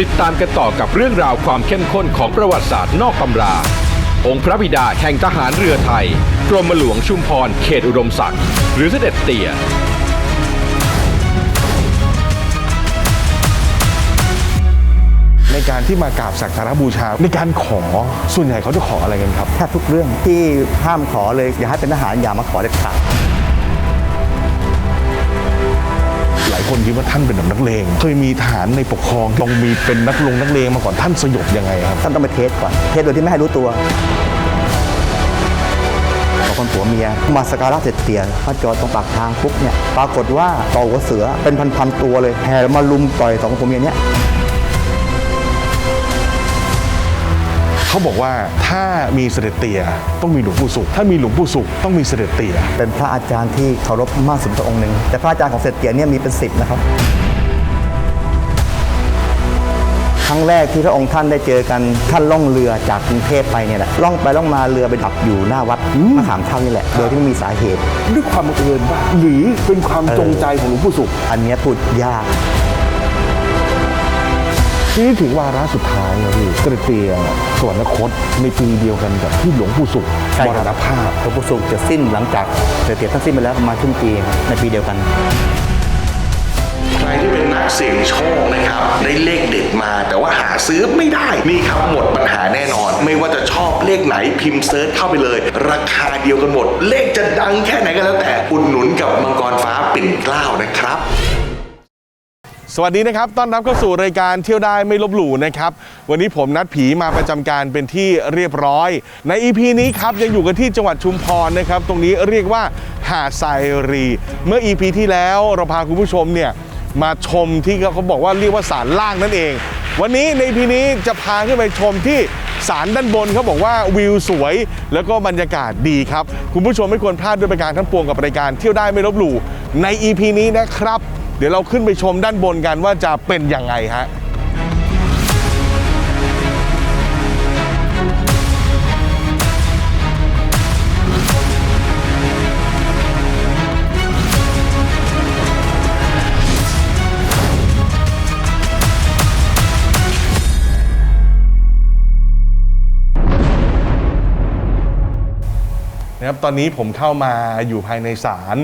ติดตามกันต่อกับเรื่องราวความเข้มข้นของประวัติศาสตร์นอกตำรา องค์พระบิดาแห่งทหารเรือไทย กรมหลวงชุมพร เขตอุดมศักดิ์หรือเสด็จเตี่ยในการที่มากราบสักการะบูชา ในการขอส่วนใหญ่เขาจะขออะไรกันครับ แทบทุกเรื่องที่ห้ามขอเลยอย่าให้เป็นทหารอย่ามาขอเด็ดขาด คนคิดว่าท่านเป็นแบบนักเลงเคยมีฐานในปกครองต้องมีเป็นนักลงนักเลงมาก่อนท่านสยบยังไงครับท่านต้องไปเทสก่อนเทสโดยที่ไม่ให้รู้ตัวบางคนผัวเมียมาสการะเสร็จเตียพระจอดตรงปากทางปุ๊บเนี่ยปรากฏว่าต่อหัวเสือเป็นพันๆตัวเลยแห่มาลุมต่อยสองผัวเมียเนี่ย เขาบอกว่าถ้ามีเสด็จเตี่ยต้องมีหลวงปู่สุข ถ้ามีหลวงปู่สุขต้องมีเสด็จเตี่ยเป็นพระอาจารย์ที่เคารพมากสุดพระองค์หนึ่งแต่พระอาจารย์ของเสด็จเตียเนี่ยมีเป็นสิบนะครับครั้งแรกที่พระองค์ท่านได้เจอกันท่านล่องเรือจากกรุงเทพไปเนี่ยแหละล่องไปล่องมาเรือไปดับอยู่หน้าวัดมะขามเท่านี่แหละ โดยที่ไม่มีสาเหตุ ด้วยความบังเอิญว่าหรือเป็นความจงใจของหลวงปู่สุข อันเนี้ยพูดยาก ทีนี้ถึงวาระสุดท้ายนะพี่เสด็จเตี่ยสวรรคตในปีเดียวกันกับที่หลวงปู่สุขใช่มครรับณภาพ หลวงปู่สุขจะสิ้นหลังจากเสด็จเตียท่านสิ้นไปแล้วประมาณครึ่งปีครับในปีเดียวกัน ใครที่เป็นนักเสี่ยงโชคนะครับ ได้เลขเด็ดมาแต่ว่าหาซื้อไม่ได้นี่ครับหมดปัญหาแน่นอน ไม่ว่าจะชอบเลขไหนพิมพ์เซิร์ชเข้าไปเลย ราคาเดียวกันหมด เลขจะดังแค่ไหนก็แล้วแต่อุดหนุนกับมังกรฟ้าปิ่นเกล้านะครับ สวัสดีนะครับ ต้อนรับเข้าสู่รายการเที่ยวได้ไม่ลบหลู่นะครับ วันนี้ผมนัดผีมาประจำการเป็นที่เรียบร้อย ใน EP นี้ครับยังอยู่กันที่จังหวัดชุมพรนะครับ ตรงนี้เรียกว่าหาดทรายรี เมื่อ EP ที่แล้วเราพาคุณผู้ชมเนี่ยมาชมที่เขาบอกว่าเรียกว่าสารล่างนั่นเอง วันนี้ใน EP นี้จะพาขึ้นไปชมที่สารด้านบนเขาบอกว่าวิวสวย แล้วก็บรรยากาศดีครับ คุณผู้ชมไม่ควรพลาดด้วยประการทั้งปวงกับรายการเที่ยวได้ไม่ลบหลู่ใน EP นี้นะครับ เดี๋ยวเราขึ้นไปชมด้านบนกันว่าจะเป็นยังไงฮะนะครับตอนนี้ผมเข้ามาอยู่ภายในศาล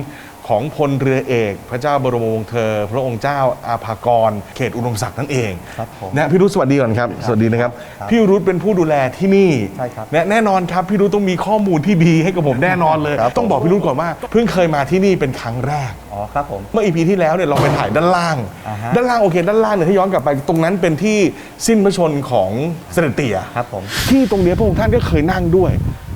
ของพลเรือเอก พระเจ้าบรมวงศ์เธอ พระองค์เจ้าอาภากร เขตอุดมศักดิ์นั่นเองครับผมนะพี่รุธสวัสดีก่อนครับ สวัสดีนะครับครับพี่รุธเป็นผู้ดูแลที่นี่ใช่ครับนะแน่นอนครับพี่รุธต้องมีข้อมูลที่ดีให้กับผมแน่นอนเลยครับต้องบอกพี่รุธก่อนว่าเพิ่งเคยมาที่นี่เป็นครั้งแรก อ๋อครับผม เมื่ออีพีที่แล้วเนี่ยเราไปถ่ายด้านล่าง อ่าฮะ ด้านล่างโอเคด้านล่างเนี่ยถ้าย้อนกลับไปตรงนั้นเป็นที่สิ้นพระชนของเสด็จเตี่ย ครับผม ที่ตรงเนี้ยพระองค์ท่านก็เคยนั่งด้วย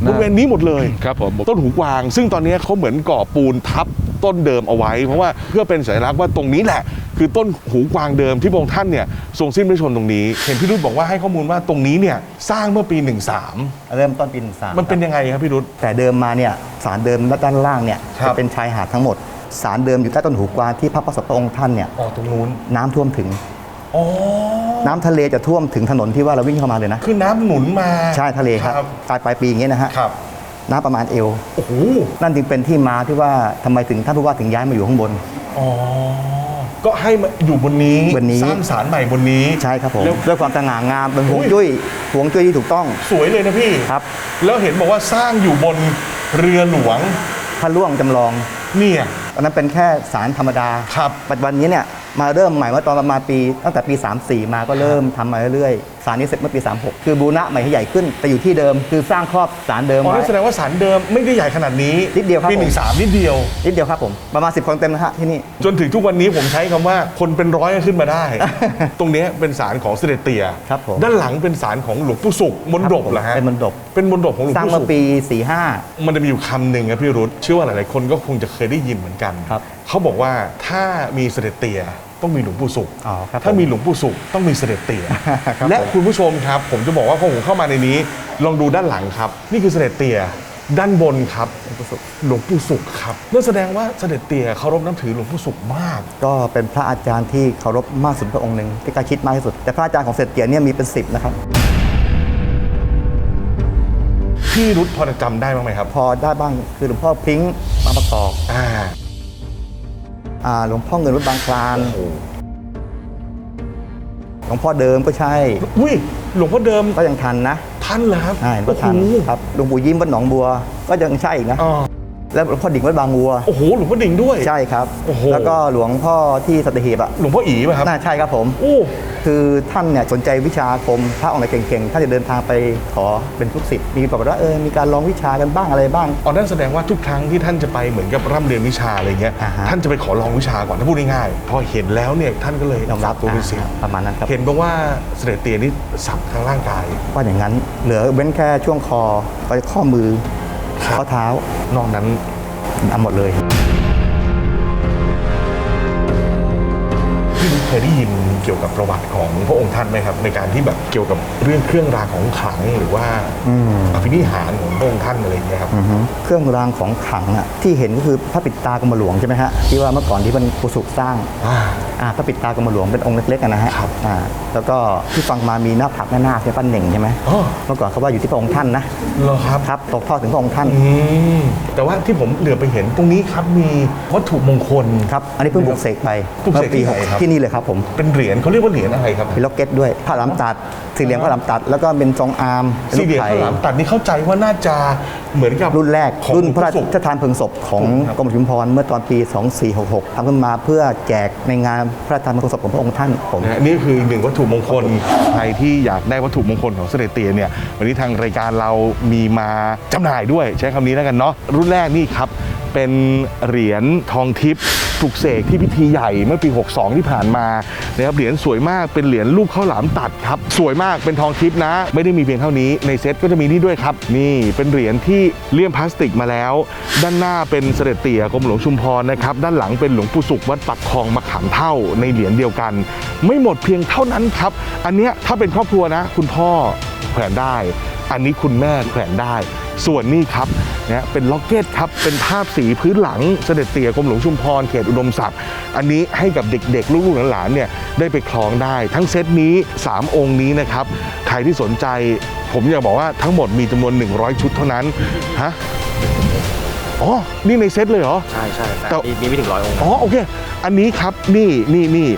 บริเวณนี้หมดเลย ครับผม ต้นหูกวาง ซึ่งตอนนี้เขาเหมือนก่อปูนทับต้นเดิมเอาไว้ เพราะว่าเพื่อเป็นสัญลักษณ์ว่าตรงนี้แหละ คือต้นหูกวางเดิมที่พระองค์ท่านเนี่ยทรงสิ้นพระชนม์ตรงนี้ เห็นพี่รุธบอกว่าให้ข้อมูลว่าตรงนี้เนี่ยสร้างเมื่อปี 13 เริ่มต้นปีหนึ่งสามมันเป็นยังไงครับพี่รุธ แต่เดิมมาเนี่ยสารเดิมด้านล่างเนี่ยครับ จะเป็นชายหาดทั้งหมด สารเดิมอยู่ใต้ต้นหูกวางที่พระประสบพระองค์ท่านเนี่ยอ๋อตรงนู้นน้ำท่วมถึง อ๋อน้ำทะเลจะท่วมถึงถนนที่ว่าเราวิ่งเข้ามาเลยนะ คือน้ำหนุนมาใช่ทะเลครับครับปลายปลายปีอย่างเงี้ยนะฮะครับน้ำประมาณเอว โอ้โหนั่นจึงเป็นที่มาที่ว่าทำไมถึงท่านผู้ว่าถึงย้ายมาอยู่ข้างบน อ๋อก็ให้มาอยู่บนนี้บนนี้ สร้างสารใหม่บนนี้ ใช่ครับผมแล้วด้วยความสง่างามเป็นหวงอุ้ยจุ้ยหวงจุ้ยที่ถูกต้องสวยเลยนะพี่ครับแล้วเห็นบอกว่าสร้างอยู่บนเรือหลวงพระล่วงจำลองเนี่ยต อนนั้นเป็นแค่สารธรรมดาครับปัจจุบันนี้เนี่ยมาเริ่มใหม่ว่าตอนประมาณปี ตั้งแต่ปี 34 มาก็เริ่มทำมาเรื่อยๆสารนี้เสร็จเมื่อปี 36 คือบูรณะใหม่ให้ใหญ่ขึ้น แต่อยู่ที่เดิมคือสร้างครอบสารเดิมอ๋อไว้ นั่นแสดงว่าสารเดิมไม่ได้ใหญ่ขนาดนี้นิดเดียวครับปีผม หนึ่งสามนิดเดียว นิดเดียวครับผม ประมาณ 10 คนเต็มนะฮะที่นี่ จนถึงทุกวันนี้ผมใช้คำว่าคนเป็นร้อยก็ขึ้นมาได้ ตรงเนี้ยเป็นสารของเสด็จเตี่ยครับผมด้านหลังเป็นสารของหลวงปู่ศุกร์มนดบเหรอฮะเป็นมนดบ เป็นมนดบของหลวงสร้างปู่เมื่ศุอกร์ปี 45 มันจะมีอยู่คำหนึ่งครับพี่รุธเชื่อว่าหลายๆคนก็คงจะเคยได้ยินเหมือนกัน ครับ เขาบอกว่าถ้ามีเสด็จเตี่ย ต้องมีหลวงปู่ศุกร์อ๋อครับถ้าผมมีหลวงปู่ศุกร์ต้องมีเสด็จเตี่ยครับและผม คุณผู้ชมครับ ผมจะบอกว่าพอผมเข้ามาในนี้ ลองดูด้านหลังครับ นี่คือเสด็จเตี่ยด้านบนครับหลวงปู่ศุกร์ครับนั่นแสดงว่าเสด็จเตี่ยเคารพนับถือหลวงปู่ศุกร์มาก ก็เป็นพระอาจารย์ที่เคารพมากสุดพระองค์หนึ่งที่ใกล้ชิดมากที่สุด แต่พระอาจารย์ของเสด็จเตียเนี่ยมีเป็น10นะครับพี่รุธพอจะจำได้บ้างไหมครับพอได้บ้างคือหลวงพ่อพริ้งบางประกอบ อ่าอ่า หลวงพ่อเงินวัดบางคลานลวงพ่อเดิมก็ใช่อุ้ยหลวงพ่อเดิมก็ยังทันนะท่านเหรอครับอ่าเห็นก็ทันโอ้โหครับหลวงปู่ยิ้มวัดหนองบัวก็ยังใช่อีกนะอ๋อ แล้วหลวงพ่อดิ่งวัดบางวัว โอ้โหหลวงพ่อดิ่งด้วย ใช่ครับ โอ้โห แล้วก็หลวงพ่อที่สัตหีบอะหลวงพ่ออีป่ะครับน่าใช่ครับผม โอ้ คือท่านเนี่ยสนใจวิชาอาคมพระองค์ไหนเก่งๆ ท่านจะเดินทางไปขอเป็นลูกศิษย์มีบอกว่าเออมีการลองวิชากันบ้างอะไรบ้าง อ๋อนั่นแสดงว่าทุกครั้งที่ท่านจะไปเหมือนกับร่ำเรียนวิชาอะไรเงี้ย อ่าฮะ ท่านจะไปขอลองวิชาก่อนถ้าพูดง่ายๆพอเห็นแล้วเนี่ยท่านก็เลยยอมรับตัวเป็นศิษย์อ่าประมาณนั้นครับ เห็นบอกว่าเสด็จเตียนี่สับทั้งร่างกาย ว่าอย่างนั้นเหลือเว้นแค่ช่วงคอไปข้อมือครับ ข้อเท้านอกนั้นเอาหมดเลยพี่นุ้ยเคยได้ยินเกี่ยวกับประวัติของพระองค์ท่านไหมครับ ในการที่แบบเกี่ยวกับเรื่องเครื่องรางของขลังหรือว่าอภินิหารของพระองค์ท่านอะไรอย่างเงี้ยครับอือฮึเครื่องรางของขลังอะที่เห็นก็คือพระปิดตากรมหลวงใช่ไหมฮะที่ว่าเมื่อก่อนที่มันปุสุสร้างอ่าอ่า พระปิดตากรมหลวงเป็นองค์เล็กๆอะนะฮะครับอ่าแล้วก็ที่ฟังมามีหน้าผักหน้านาคใช่ปั้นเหน่งใช่ไหมอ๋อเมื่อก่อนเขาว่าอยู่ที่พระองค์ท่านนะเหรอครับครับตกทอดถึงพระองค์ท่านอืมแต่ว่าที่ผมเหลือไปเห็นตรงนี้ครับมีวัตถุมงคลครับอันนี้เพิ่งปลุกเสกไปปลุกเสกปีที่ไหนหกครับที่นี่เลยครับผมเป็นเหรียญเขาเรียกว่าเหรียญอะไรครับเป็นล็อกเก็ตด้วยผ้าหลามตัด สี่เหลี่ยมผ้าหลามตัด แล้วก็เป็นทรงอาร์มเป็นสี่ลูกเหรียญไข่ข้าวหลามตัดนี่เข้าใจว่าน่าจะเหมือนกับรุ่นแรก ของรุ่นพระราหลวงปู่ชทานเพลิงศพของครับกรมหลวงชุมพรเมื่อตอนปี 2466ทำขึ้นมาเพื่อแจกในงานพระราชทานเพลิงศพของพระองค์ท่านผม นะฮะนี่คืออีกหนึ่งวัตถุมงคลใครที่อยากได้วัตถุมงคลของเสด็จเตียเนี่ยวันนี้ทางรายการเรามีมาจำหน่ายด้วย ใช้คำนี้แล้วกันเนาะรุ่นแรกนี่ครับ เป็นเหรียญทองทิพย์ ปลุกเสกที่พิธีใหญ่เมื่อปี 62 ที่ผ่านมานะครับเหรียญสวยมากเป็นเหรียญรูปข้าวหลามตัดครับ สวยมากเป็นทองทิพย์นะ ไม่ได้มีเพียงเท่านี้ในเซ็ตก็จะมีนี่ด้วยครับ นี่เป็นเหรียญที่เลี่ยมพลาสติกมาแล้ว ด้านหน้าเป็นเสด็จเตี่ยกรมหลวงชุมพรนะครับด้านหลังเป็นหลวงปู่สุขวัดปักคลองมะขามเท่าในเหรียญเดียวกัน ไม่หมดเพียงเท่านั้นครับ อันเนี้ยถ้าเป็นครอบครัวนะ คุณพ่อแขวนได้ อันนี้คุณแม่แขวนได้ ส่วนนี้ครับนะเป็นล็อกเก็ตครับ เป็นภาพสีพื้นหลังเสด็จเตี่ยกรมหลวงชุมพรเขตอุดมศักดิ์อันนี้ให้กับเด็กๆ ลูกๆหลานๆเนี่ยได้ไปคล้องได้ ทั้งเซตนี้ 3 องค์นี้นะครับ ใครที่สนใจ ผมอยากบอกว่าทั้งหมดมีจำนวน 100 ชุดเท่านั้นฮะอ๋อ นี่ในเซตเลยเหรอ ใช่ใช่แต่แต่มีมีไม่ถึงร้อยองค์ อ๋อ โอเค อันนี้ครับ นี่ นี่ นี่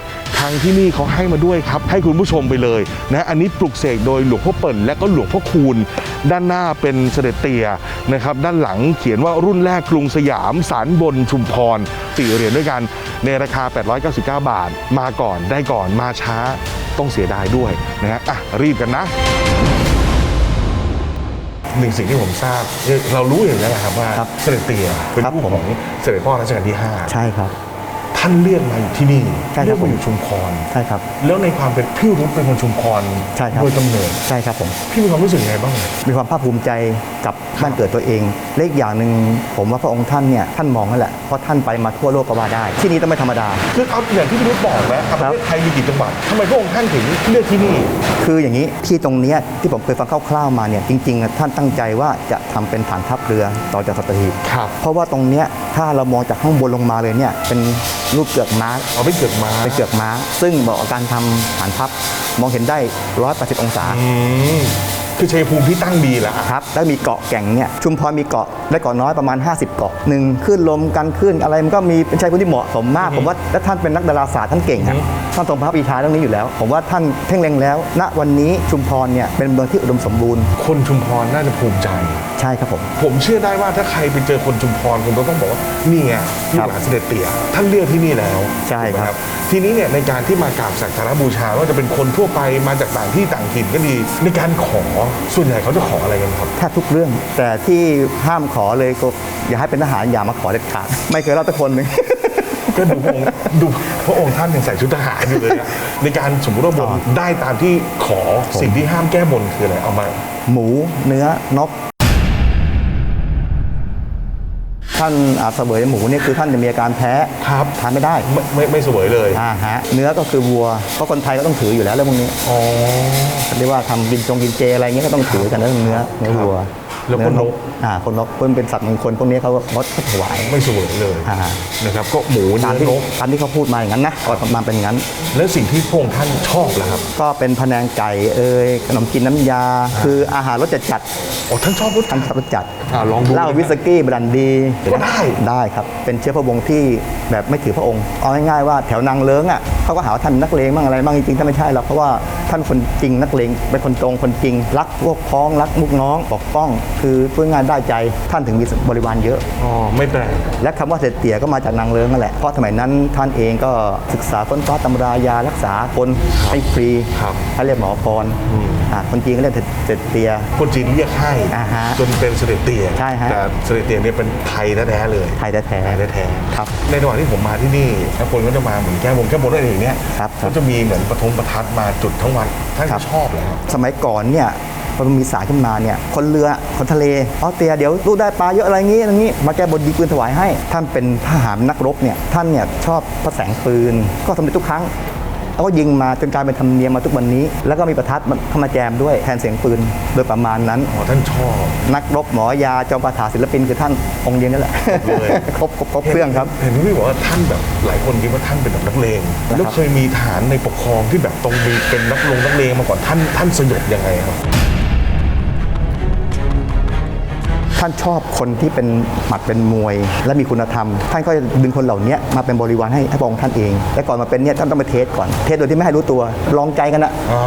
ทางที่นี่เขาให้มาด้วยครับ ให้คุณผู้ชมไปเลยนะอันนี้ปลุกเสกโดยหลวงพ่อเปิ่นและก็หลวงพ่อคูณ ด้านหน้าเป็นเสด็จเตียนะครับ ด้านหลังเขียนว่ารุ่นแรกกรุงสยามสารบนชุมพรสี่เหรียญด้วยกันในราคา 899 บาท มาก่อนได้ก่อนมาช้าต้องเสียดายด้วยนะฮะอะรีบกันนะหนึ่งสิ่งที่ผมทราบเนี่ยเรารู้อยู่แล้วนะครับว่าครับเสด็จเตียเป็นครับลูกผมของเสด็จพ่อรัชกาลที่ห้าใช่ครับ ท่านเลื่อนมาอยู่ที่นี่ใช่ครับเลื่อนมาอยู่ชุมพรใช่ครับแล้วในความเป็นพี่รุ้เป็นคนชุมพรใช่ครับโดยกำเนิดใช่ครับผมพี่มีความรู้สึกยังไงบ้าง มีความภาคภูมิใจกับบ้านเกิดตัวเองและอีกอย่างหนึ่งผมว่าพระองค์ท่านเนี่ยท่านมองนั่นแหละเพราะท่านไปมาทั่วโลกก็ว่าได้ ที่นี่ต้องไม่ธรรมดา คือเอาอย่างที่พี่รุ้บอกแล้วครับปครัระบเทศไทยมีกี่จังหวัดทำไมพระองค์ท่านถึงเลือกที่นี่ คืออย่างนี้ที่ตรงเนี้ยที่ผมเคยฟังคร่าวๆมาเนี่ยจริงๆอะท่านตั้งใจว่าจะทำเป็นฐานทัพเรือต่อจากสัตหีบครับเพราะว่าตรงเนี้ยถ้าเรามองจากข้างบนลงมาเลยเนี่ยเป็นรูปเกือกม้าเอาไม่เกิดมาเป็นเกือกม้า ซึ่งบอกอาการทำฐานทัพมองเห็นได้ 180 องศาอืมคือชัยภูมิที่ตั้งดีแหละครับแล้วมีเกาะแก่งเนี่ยชุมพรมีเกาะและเกาะน้อยประมาณ 50 เกาะหนึ่งขึ้นลมกันขึ้นอะไรมันก็มีเป็นชัยภูมิที่เหมาะสมมาก ผมว่าและท่านเป็นนักดาราศาสตร์ท่านเก่งอะท่านทรงพระปรีชาเรื่องนี้อยู่แล้ว ผมว่าท่านเพ่งเล็งแล้ว ณวันนี้ชุมพรเนี่ยเป็นเมืองที่อุดมสมบูรณ์ คนชุมพรน่าจะภูมิใจ ใช่ครับผม ผมเชื่อได้ว่าถ้าใครไปเจอคนชุมพรคุณก็ต้องบอกว่านี่ไงลูกหลานเสด็จเตี่ยท่านเลือกที่นี่แล้วใช่ครับถูกไหมทีนี้เนี่ยในการที่มากราบสักการะบูชาว่าจะเป็นคนทั่วไปมาจากต่างที่ต่างถิ่นก็ดี ในการขอส่วนใหญ่เขาจะขออะไรกันครับแทบทุกเรื่อง แต่ที่ห้ามขอเลยก็อย่าให้เป็นทหารอย่ามาขอเด็ดขาดไม่เคยรอดสักคนหนึ่งก็ดูพระองค์ดูพระองค์ท่านยังใส่ชุดทหารอยู่เลยอะในการสมมติว่าบนได้ตามที่ขอสิ่งที่ห้ามแก้บนคืออะไรเอามา หมูเนื้อนก ท่านอาเสวยหมูเนี่ยคือท่านจะมีอาการแพ้ครับทานไม่ได้ไม่ไม่ไม่เสวยเลยอ่าฮะเนื้อก็คือวัวเพราะคนไทยก็ต้องถืออยู่แล้วเรื่องพวกนี้อ๋อเรียกว่าทำกินจงกินเจอะไรเงี้ยก็ต้องถือกันเรื่องเนื้อเนื้อวัว แล้วก็เนื้อนกอ่าคนนกเพิ่นเป็นสัตว์มงคลพวกนี้เขางดถวายไม่เสวยเลยอ่านะครับก็หมูตามเนื้อที่นกตามที่เขาพูดมาอย่างนั้นนะก็มาเป็นอย่างนั้น แล้วสิ่งที่พระองค์ท่านชอบล่ะครับก็เป็นพะแนงไก่เอ่ยขนมจีนน้ำยา คืออาหารรสจัดจัดอ๋อท่านชอบรสๆท่านชอบรสจัดอ่าลองดูเหล้านะครับวิสกี้บรันดีก็ได้ได้ครับเป็นเชื้อพระวงศ์ที่แบบไม่ถือพระองค์เอาง่ายๆว่าแถวนางเลิ้งอะเขาก็หาว่าท่านเป็นนักเลงบ้างอะไรบ้างจริงๆท่านไม่ใช่หรอกเพราะว่าท่านคนจริงนักเลงเป็นคนตรงคนจริง รักพวกพ้องรักมุกน้องปกป้อง คือพูดง่ายๆได้ใจท่านถึงมีบริวารเยอะ อ๋อ ไม่แปลก และคำว่าเสด็จเตี่ยก็มาจากนางเลิ้งนั่นแหละเพราะสมัยนั้นท่านเองก็ศึกษาค้นคว้าตำรายารักษาคนให้ฟรีครับเขาเรียกหมอกรอ่าคนจีนก็เรียกเสด็จเตี่ยคนจีนเรียกให้อ่าฮะจนเป็นเสด็จเตี่ยใช่ฮะ แต่เสด็จเตี่ยเนี่ยเป็นไทยแท้ๆเลยไทยแท้ไทยแท้ๆครับในระหว่างที่ผมมาที่นี่แล้วคนก็จะมาเหมือนแก้บนแก้บนอะไรอย่างเนี้ยครับครับก็จะมีเหมือนประทงประทัดมาจุดทั้งวันท่านครัก็บชอบเลยครับสมัยก่อนเนี่ยพอมันมีสายขึ้นมาเนี่ยคนเรือคนทะเลเอาเตียเดี๋ยวลูกได้ปลาเยอะอะไรงี้อะไรงี้ มาแก้บนดีปืนถวายให้ ท่านเป็นทหารนักรบเนี่ยท่านเนี่ยชอบพระแสงปืน ก็สำเร็จทุกครั้ง แล้วก็ยิงมาจนกลายเป็นธรรมเนียมมาทุกวันนี้ แล้วก็มีประทัดมาเข้ามาแจมด้วยแทนเสียงปืนโดยประมาณนั้น อ๋อท่านชอบ นักรบหมอยาจอมปราถาศิลปินคือท่านองค์เดียวนั่นแหละเลย ครบครบครบเครื่องครับ เห็นพี่บอกว่าท่านแบบหลายคนคิดว่าท่านเป็นแบบนักเลงนะครับแล้วเคยมีทหารในปกครองที่แบบตรงมีเป็นนักลงนักเลงมาก่อนท่านท่านสยบยังไงครับ ท่านชอบคนที่เป็นหมัดเป็นมวย และมีคุณธรรม ท่านก็จะดึงคนเหล่านี้มาเป็นบริวารให้ให้พระองค์ท่านเอง และก่อนมาเป็นเนี่ยท่านต้องไปเทสก่อน เทสโดยที่ไม่ให้รู้ตัว ลองใจกันนะอ๋อ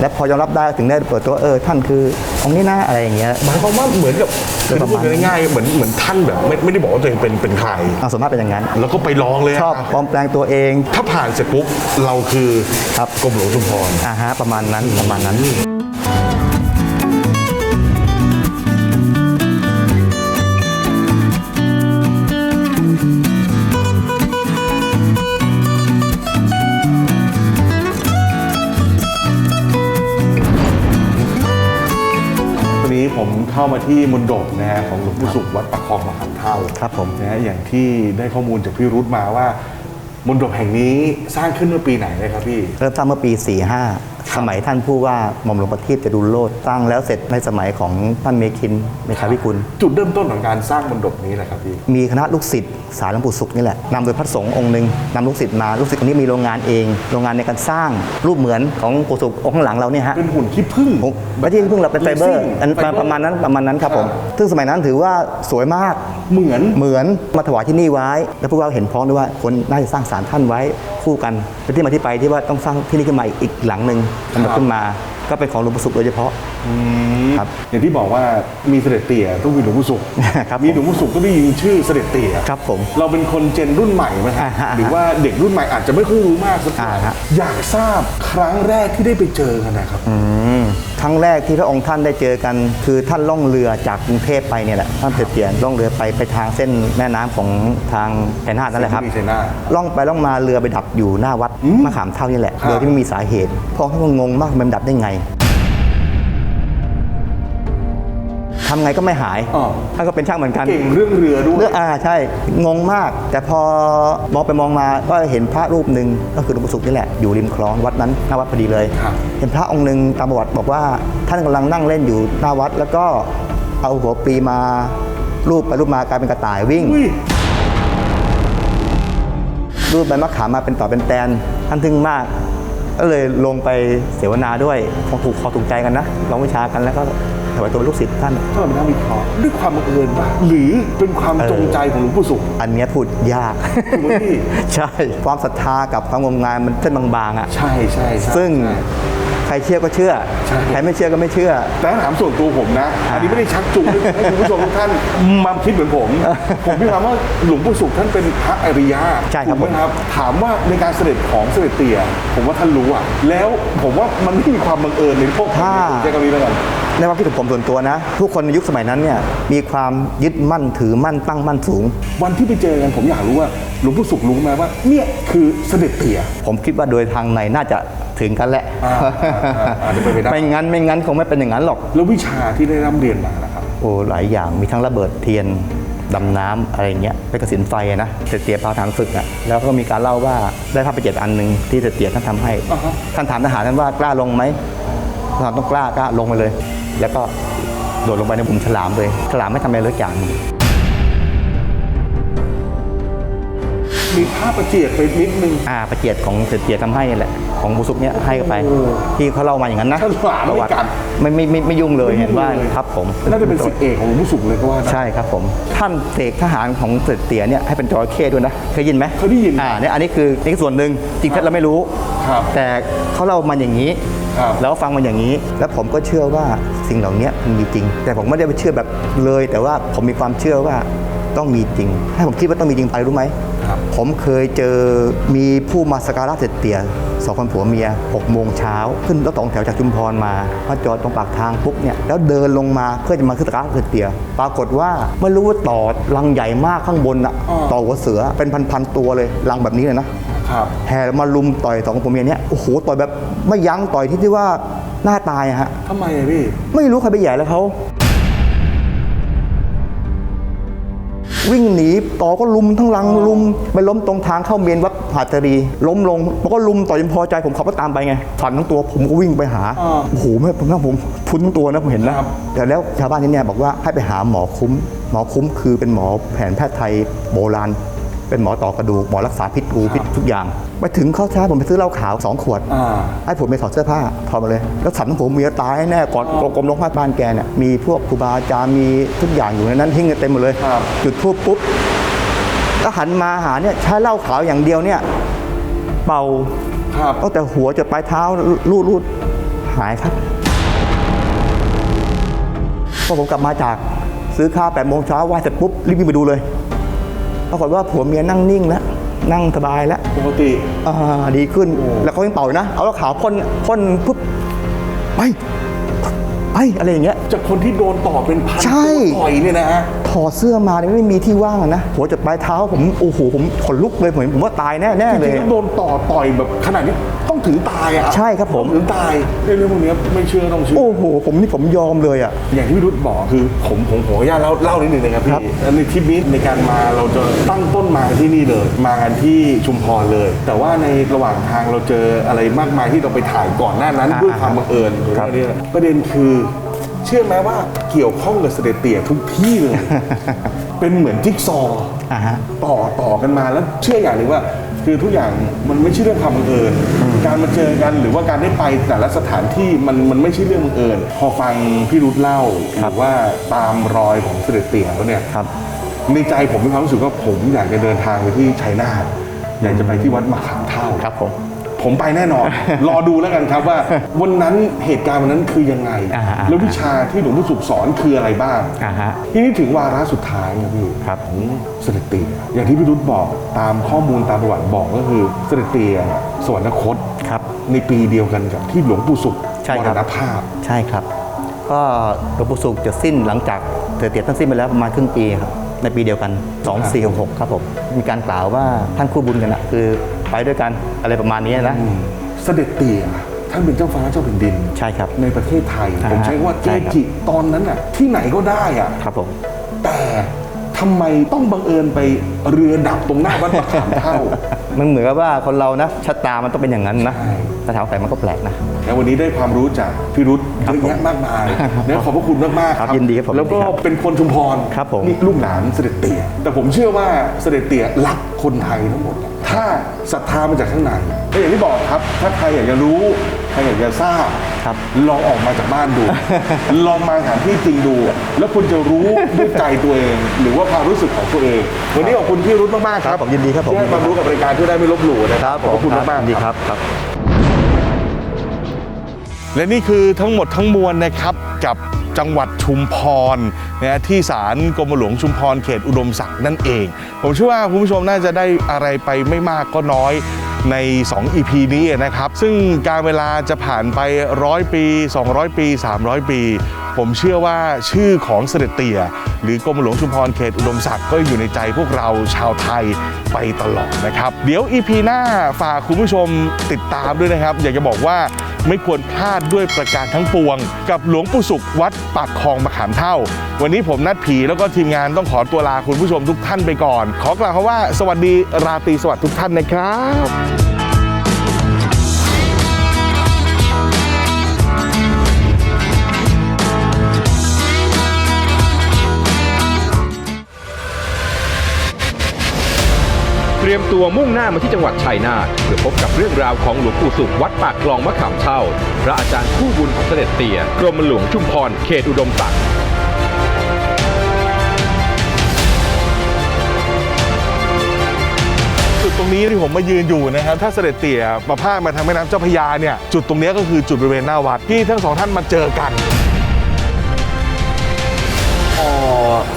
และพอยอมรับได้ถึงได้เปิดตัวเออท่านคือองค์นี้นะอะไรอย่างเงี้ยหมายความว่าเหมือนกับโดคืยอประพูดมาณง่ายๆเหมือนเหมือนท่านแบบไม่ไม่ได้บอกว่าตัวเองเป็นเป็นใครเอาสมมติเป็นอย่างนั้น แล้วก็ไปลองเลยะชอบปลอมแปลงตัวเอง ถ้าผ่านเสร็จปุ๊บเราคือครับกรมหลวงชุมพรอ่าฮะประมาณนั้นประมาณนั้นวัน เข้ามาที่มณฑปนะฮะของหลวงปู่สุขวัดประคองมหาเท่าครับผมนะฮะอย่างที่ได้ข้อมูลจากพี่รุธมาว่ามณฑปแห่งนี้สร้างขึ้นเมื่อปีไหนนะครับพี่ เริ่มสร้างเมื่อปี 45 สมัยท่านผู้ว่าหม่อมหลวงประทีปจะดูโลดสร้างแล้วเสร็จในสมัยของท่านเมคินเมคาวิกุล จุดเริ่มต้นของการสร้างมณฑปนี้แหละครับพี่ มีคณะลูกศิษย์สายหลวงปู่สุขนี่แหละนำโดยพระสงฆ์องค์หนึ่งนำลูกศิษย์มาลูกศิษย์คนนี้มีโรงงานเอง โรงงานในการสร้างรูปเหมือนของปู่สุของค์ข้างหลังเราเนี่ยฮะเป็นหุ่นขี้ผึ้งผมไม่ใช่เพิ่งเราเป็นไฟเบอร์ Leasing อันไฟเบอร์ประมาณนั้นประมาณนั้นครับผมซึ่งสมัยนั้นถือว่าสวยมาก เหมือนเหมือนมาถวายที่นี่ไว้ แล้วพวกเราเห็นพ้องด้วยว่าคนน่าจะสร้างศาลท่านไว้คู่กันเป็นที่มาที่ไปที่ว่าต้องสร้างที่นี่ขึ้นมาอีกหลังหนึ่งกำหนดขึ้นมา ก็เป็นของหลวงปู่สุขโดยเฉพาะ ครับอย่างที่บอกว่ามีเสด็จเตี่ยต้องมีหลวงปู่สุขครับมีหลวงปู่สุขก็ได้ยินชื่อเสด็จเตี่ยครับผมเราเป็นคนเจนรุ่นใหม่ไหมครับอ่าฮะหรือว่าเด็กรุ่นใหม่อาจจะไม่ค่อยรู้มากสักเท่าไหร่อ่าฮะอยากทราบครั้งแรกที่ได้ไปเจอกันนะครับครั้งแรกที่พระองค์ท่านได้เจอกัน คือท่านล่องเรือจากกรุงเทพไปเนี่ยแหละท่านเสด็จเตียนล่องเรือไปไปทางเส้นแม่น้ำของทางแผ่นนาทนั่นแหละครับชัยนาทล่องไปล่องมาเรือไปดับอยู่หน้าวัดมะขามเท่านี่แหละครับโดยที่ไม่มีสาเหตุพระองค์ท่านก็งงมากมันดับได้ไง ทำไงก็ไม่หายอ๋อ ท่านก็เป็นช่างเหมือนกัน เก่งเรื่องเรือด้วย เรื่องอ่าใช่ งงมาก แต่พอมองไปมองมาก็เห็นพระรูปหนึ่งก็คือหลวงปู่สุขนี่แหละ อยู่ริมคลองวัดนั้นหน้าวัดพอดีเลย ครับ เห็นพระองค์หนึ่งตามประวัติบอกว่าท่านกำลังนั่งเล่นอยู่หน้าวัด แล้วก็เอาหัวปลีมารูปไปรูปมากลายเป็นกระต่ายวิ่ง อุ้ย รูปใบมะขามมาเป็นต่อเป็นแตนท่านทึ่งมาก ก็เลยลงไปเสวนาด้วยคงถูกคอถูกใจกันนะลองวิชากันแล้วก็ ถวายตัวเป็นลูกศิษย์ท่านถ้าเราไปนั่งวิเคราะห์ด้วยความบังเอิญป่ะหรือเป็นความจงใจของหลวงปู่สุข อันเนี้ยพูดยากถูกไหมพี่ใช่ ความศรัทธากับความงมงายมันเส้นบางๆอะใช่ใช่ใช่ซึ่งใช่ใครเชื่อก็เชื่อใช่ใครไม่เชื่อก็ไม่เชื่อ แต่ถ้าถามส่วนตัวผมนะ อันนี้ไม่ได้ชักจูงให้ให้คุณผู้ชมทุกท่านมาคิดเหมือนผม ผมพี่ความว่าหลวงปู่สุขท่านเป็นพระอริยะใช่ครับถูกไหมครับ ถามว่าในการเสด็จของเสด็จเตี่ย ผมว่าท่านรู้อะ แล้วผมว่ามันไม่มีความบังเอิญในพวกถ้าใช้คำนี้แล้วกัน ในความคิดของผมส่วนตัวนะ ทุกคนในยุคสมัยนั้นเนี่ยมีความยึดมั่นถือมั่นตั้งมั่นสูง วันที่ไปเจอกันผมอยากรู้ว่าหลวงปู่สุขรู้ไหมว่าเนี่ยคือเสด็จเตี่ย ผมคิดว่าโดยทางในน่าจะถึงกันแหละอ่าอ่าอ่าอาจจะเป็นไปได้ ไม่งั้นไม่งั้นคงไม่เป็นอย่างนั้นหรอก แล้ววิชาที่ได้ร่ำเรียนมานะครับ โอ้หลายอย่างมีทั้งระเบิดเทียนดำน้ำอะไรเงี้ยไปกระสินไฟอะนะเสด็จเตียพาทางฝึกอะแล้วก็มีการเล่าว่าได้ภาพไปเจ็ดอันหนึ่งที่เสด็จเตียท่านทำให้ อ่าฮะ ท่านถามทหารท่านว่ากล้าลงไหม ทหารต้องกล้ากล้าลงไปเลย แล้วก็โดดลงไปในบุมฉลามเลยฉลามไม่ทำอะไรเลยอย่างหนึ่งมีภาพประเจียดไปนิดนึง อ่าประเจียดของเสถียรทำให้นี่แหละของบุสุกเนี่ยให้ไปที่เขาเล่ามาอย่างนั้นนะฉลามไม่ประวัติกัด ไม่ไม่ไม่ไม่ยุ่งเลยเห็นว่าไม่ยุ่งเลยครับผม น่าจะเป็นสิทธิเอกของหลวงปู่สุขเลยก็ว่าได้ ใช่ครับผมท่านเสกทหารของเสถียรเนี่ยให้เป็นจระเข้ด้วยนะเคยยินไหมเคยได้ยินอ่าเนี่ยอันนี้คือนี่คือส่วนหนึ่งจริงๆเราไม่รู้ ครับแต่เขาเล่ามาอย่างนี้ ครับแล้วฟังมาอย่างนี้ แล้วผมก็เชื่อว่าสิ่งเหล่านี้มันมีจริง แต่ผมไม่ได้ไปเชื่อแบบเลย แต่ว่าผมมีความเชื่อว่าต้องมีจริง ให้ผมคิดว่าต้องมีจริงไปรู้ไหมครับผมเคยเจอมีผู้มาสักการะเสด็จเตี่ยสองคนผัวเมีย6โมงเช้าขึ้นรถสองแถวจากชุมพรมามาจอดตรงปากทางปุ๊บเนี่ยแล้วเดินลงมาเพื่อจะมาขึ้นสักการะเสด็จเตี่ยปรากฏว่าไม่รู้ว่าต่อรังใหญ่มากข้างบนอะอ่าต่อหัวเสือเป็นพันๆตัวเลยรังแบบนี้เลยนะครับ แห่มาลุมต่อยสองผัวเมียเนี้ยโอ้โหต่อยแบบไม่ยั้งต่อยที่ที่ว่าหน้าตายอะฮะทำไมอะพี่ไม่รู้ใครไปแหย่แล้วเขาวิ่งหนีต่อก็ลุมทั้งลังลุมไปล้มตรงทางเข้าเมนวัดผาจารี ล้มลงมันก็ลุมต่อยจนพอใจผมขับรถตามไปไงฝันทั้งตัวผมก็วิ่งไปหาอ่าโอ้โหแม่ผมนะผมพุนทั้งตัวนะผมเห็นนะครับแต่แล้วชาวบ้านที่เนี่ยบอกว่าให้ไปหาหมอคุ้ม หมอคุ้มคือเป็นหมอแผนแพทย์ไทยโบราณ เป็นหมอต่อกระดูกหมอรักษาพิษงูพิษทุกอย่าง ไปถึงเข้าช้าผมไปซื้อเหล้าขาวสองขวดอ่าให้ผมไปถอดเสื้อผ้าถอดมาเลย แล้วสันของผมเมียตายแน่ก่อนกรมลงพาบ้านแกเนี่ยมีพวกครูบาอาจารย์มีทุกอย่างอยู่ในนั้นทิ้งกันเต็มหมดเลยครับจุดทูบปุ๊บก็หันมาหาเนี่ยใช้เหล้าขาวอย่างเดียวเนี่ยเป่าครับตั้งแต่หัวจนปลายเท้าลูดลูดหายครับพอผมกลับมาจากซื้อข้าวแปดโมงเช้าไหว้เสร็จปุ๊บรีบวิ่งไปดูเลย ปรากฏว่าผัวเมียนั่งนิ่งแล้วนั่งสบายแล้วปกติอ่าดีขึ้นโอ้แล้วเขายังเป่าอยู่นะ เอาแล้วขาวพ่นพ่นปุ๊บไปไปอะไรอย่างเงี้ยจากคนที่โดนต่อเป็นพันใช่ตัวต่อยเนี่ยนะฮะถอดเสื้อมาเนี่ยไม่มีที่ว่างอะนะหัวจดปลายเท้าผมโอ้โหผมขนลุกเลยผมผมว่าตายแน่แน่จเลริยงๆแล้วโดนต่อต่อยแบบขนาดนี้ ต้องถึงตายอะใช่ครับผมต้องถึงตายเรื่องพวกเนี้ยไม่เชื่อต้องเชื่อ โอ้โห ผมนี่ผมยอมเลยอะ อย่างที่พี่รุธบอกคือผมผมขออนุญาตเล่าเล่านิดหนึ่งนะครับคพี่รับแล้วในทริปนี้ในการมาเราจะตั้งต้นมาที่นี่เลย มากันที่ชุมพรเลย แต่ว่าในระหว่างทางเราเจออะไรมากมายที่เราไปถ่ายก่อนหน้านั้นด้วยความบังเอิญครับเนี่ยประเด็นคือเชื่อไหมว่าเกี่ยวข้องกับเสด็จเตี่ยทุกที่เลย เป็นเหมือนจิ๊กซอว์ อ่าฮะ ต่อต่อกันมาแล้วเชื่ออย่างหนึ่งว่า คือทุกอย่างมันไม่ใช่เรื่องความบังเอิญการมาเจอกันหรือว่าการได้ไปแต่ละสถานที่มันมันไม่ใช่เรื่องบังเอิญพอฟังพี่รุธเล่าหรือว่าตามรอยของเสด็จเตี่ยแล้วเนี่ยครับ ในใจผมมีความรู้สึกว่าผมอยากจะเดินทางไปที่ชัยนาทอยากจะไปที่วัดมะขามเท่าครับผม ผมไปแน่นอน รอดูแล้วกันครับว่า วันนั้นเหตุการณ์วันนั้นคือยังไง อ่าฮะแล้ววิชาที่หลวงพ่อสุขสอนคืออะไรบ้างอ่าฮะทีนี้ถึงวาระสุดท้ายนะพี่ครับ ของเสด็จเตียอย่างที่พี่รุธบอกตามข้อมูลตามประวัติบอกก็คือเสด็จเตียเนี่ยสวรรคตครับ ในปีเดียวกันกับที่หลวงปู่สุขใช่มครัรบณภาพ ใช่ครับ ก็หลวงปู่สุขจะสิ้นหลังจากเสด็จเตี่ยท่านสิ้นไปแล้วประมาณครึ่งปีครับในปีเดียวกัน 2 4 6 6 ครับผมมีการกล่าวว่าท่านคู่บุญกันนะคือ ไปด้วยกันอะไรประมาณนี้นะเสด็จเตียท่านเป็นเจ้าฟ้าเจ้าแผ่นดินใช่ครับในประเทศไทยอ่าผมใช้ว่าเกใช่ครับจิตอนนั้นน่ะที่ไหนก็ได้อะครับผมแต่ทำไมต้องบังเอิญไปเรือดับตรงหน้าวัดมะขามเท่า มันเหมือนกับว่าคนเรานะชะตามันต้องเป็นอย่างนั้นนะใช่แต่ถามแต่มันก็แปลกนะแล้ววันนี้ได้ความรู้จากพี่รุธเยครับอะแยะมากมายแล้วขอบพระคุณมากมากๆครับยินดีครับผมแล้วก็ครับเป็นคนชุมพรครับผมนี่ลูกหลานเสด็จเตี่ยแต่ผมเชื่อว่าเสด็จเตี่ยรักคนไทยทั้งหมด ถ้าศรัทธามาจากข้างในก็อย่างที่บอกครับ ถ้าใครอยากจะรู้ ใครอยากจะทราบครับลองออกมาจากบ้านดู ลองมาสถานที่จริงดู แล้วคุณจะรู้ด้วยใจตัวเอง หรือว่าความรู้สึกของตัวเอง วันนี้ขอบคุณพี่รุธมากๆครับครับผมยินดีครับผมที่ให้ความรู้กับรายการที่ได้ไม่ลบหลู่นะครับขอบคุณมากๆดีครับครับและนี่คือทั้งหมดทั้งมวลนะครับกับ จังหวัดชุมพรนะฮะที่ศาลกรมหลวงชุมพรเขตอุดมศักดิ์นั่นเอง ผมเชื่อว่าคุณผู้ชมน่าจะได้อะไรไปไม่มากก็น้อยใน 2 EP นี้นะครับ ซึ่งการเวลาจะผ่านไปร้อยปี 200 ปี 300 ปี ผมเชื่อว่าชื่อของเสด็จเตี่ย หรือกรมหลวงชุมพรเขตอุดมศักดิ์ก็อยู่ในใจพวกเราชาวไทยไปตลอดนะครับ เดี๋ยว EP หน้าฝากคุณผู้ชมติดตามด้วยนะครับ อยากจะบอกว่า ไม่ควรพลาดด้วยประการทั้งปวง กับหลวงปู่สุขวัดปากคลองมะขามเท่า วันนี้ผมนัดผีแล้วก็ทีมงานต้องขอตัวลาคุณผู้ชมทุกท่านไปก่อน ขอกล่าวคำว่าสวัสดีราตรีสวัสดิ์ทุกท่านนะครับ รียมตัวมุ่งหน้ามาที่จังหวัดชัยนาทเพื่อพบกับเรื่องราวของหลวงปู่สุขวัดปากคลองมะขามเท่า พระอาจารย์คู่บุญของเสด็จเตี่ยกรมหลวงชุมพรเขตอุดมศักดิ์จุดตรงนี้ที่ผมมายืนอยู่นะครับ ถ้าเสด็จเตี่ยมาพาดมาทางแม่น้ำเจ้าพระยาเนี่ย จุดตรงนี้ก็คือจุดบริเวณหน้าวัดที่ทั้งสองท่านมาเจอกัน อ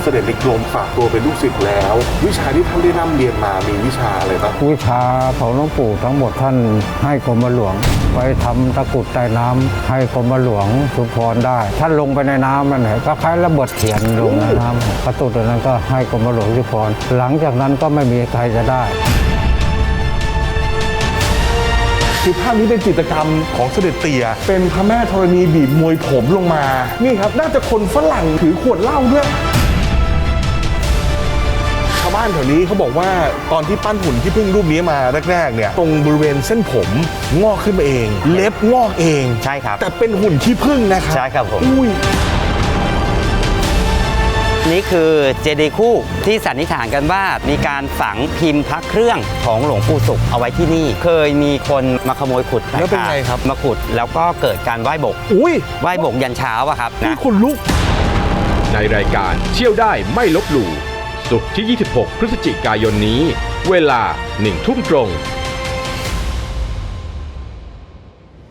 เสด็จในกรมฝากตัวเป็นลูกศิษย์แล้ว วิชาที่ท่านได้ร่ำเรียนมามีวิชาอะไรบ้างวิชาของหลวงปู่ทั้งหมดท่านให้กรมหลวง ไปทำตะกุดใต้น้ำให้กรมหลวงชุมพรได้ ท่านลงไปในน้ำมันไหนก็คล้ายระเบิดเขียนลงในน้ำกระตุดอันนั้นก็ให้กรมหลวงชุมพรหลังจากนั้นก็ไม่มีใครจะได้ คือภาพนี้เป็นจิตรกรรมของเสด็จเตี่ยเป็นพระแม่ธรณีบีบมวยผมลงมา นี่ครับน่าจะคนฝรั่งถือขวดเหล้าด้วยชาวบ้านแถวนี้เขาบอกว่าตอนที่ปั้นหุ่นที่พึ่งรูปนี้มาแรกๆเนี่ยตรงบริเวณเส้นผมงอกขึ้นมาเอง เล็บงอกเอง ใช่ครับ แต่เป็นหุ่นขี้พึ่งนะครับใช่ครับผมอุ้ย นี่คือเจดีย์คู่ที่สันนิษฐานกันว่ามีการฝังพิมพ์พระเครื่องของหลวงปู่ศุกร์เอาไว้ที่นี่ เคยมีคนมาขโมยขุดแล้วเป็นไงครับ มาขุดแล้วก็เกิดการไหว้บกอุ้ยไหว้บกยันเช้าอะครับนี่นะคนลุก ในรายการเที่ยวได้ไม่ลบหลู่ศุกร์ที่ 26 พฤศจิกายนนี้ เวลา1ทุ่มตรง